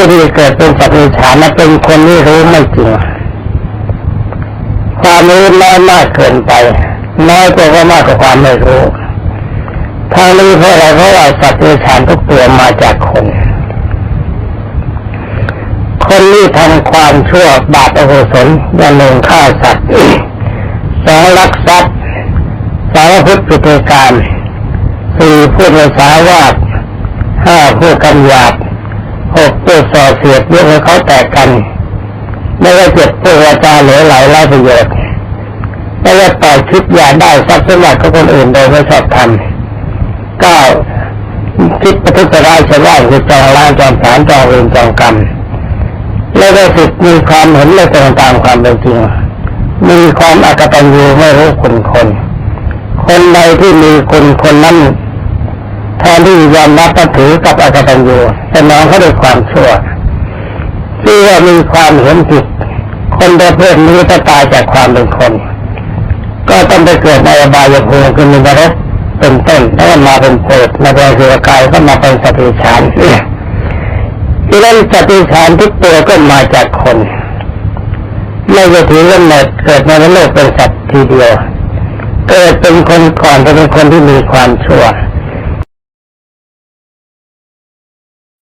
ผู้ที่เกิดเป็นสัตว์เดรัจฉานนั้นเป็นคนที่รู้ไม่จริงความรู้น้อยมากเกินไปน้อยกว่าก็มากกว่าความไม่รู้ทางนี้เพราะอะไรเพราะว่าสัตว์เดรัจฉานทุกตัวมาจากคน คนที่ทำความชั่วบาปอกุศลอย่างหนึ่งฆ่าสัตว์สองลักทรัพย์สามพุทธปิฎการสี่พูดภาษาวาดห้าพูดกันหยาบ หกตัวส่อเสียดยกให้เขาแตกกัน ไม่ว่าเจ็ดตัววาจาเหลือไหลไร้ประโยชน์ไม่ว่าต่อคิดอยาได้ทรัพย์สมบัติของคนอื่นโดยไม่ชอบธรรมเก้าคิดประทุษร้ายชาวบ้านคือจองล้างจองผลานจองเวรจองกรรมแล้วก็สิทธิ์มีความเห็นไม่ตรงตามความเป็นจริง มีความอากตันยูไม่รู้คุณคน คนใดที่มีคุณคนนั้น แทนที่ยอมรับนับถือกับอากตันยูแต่น้องเขาด้วยความชั่วที่ว่ามีความเห็นผิดคนประเภทนี้ถ้าตายจากความเป็นคน ก็ต้องไปเกิดในอบายภูมิคือมีนรกเป็นต้นแล้วมาเป็นเปรตมาเป็นสุรกายก็มาเป็นสติฉานดังนั้นสติฉานทุกตัวก็มาจากคนไม่จะถือกำเนเกิดในโลกเป็นสัตว์ทีเดียว เกิดเป็นคนก่อนจะเป็นคนที่มีความชั่ว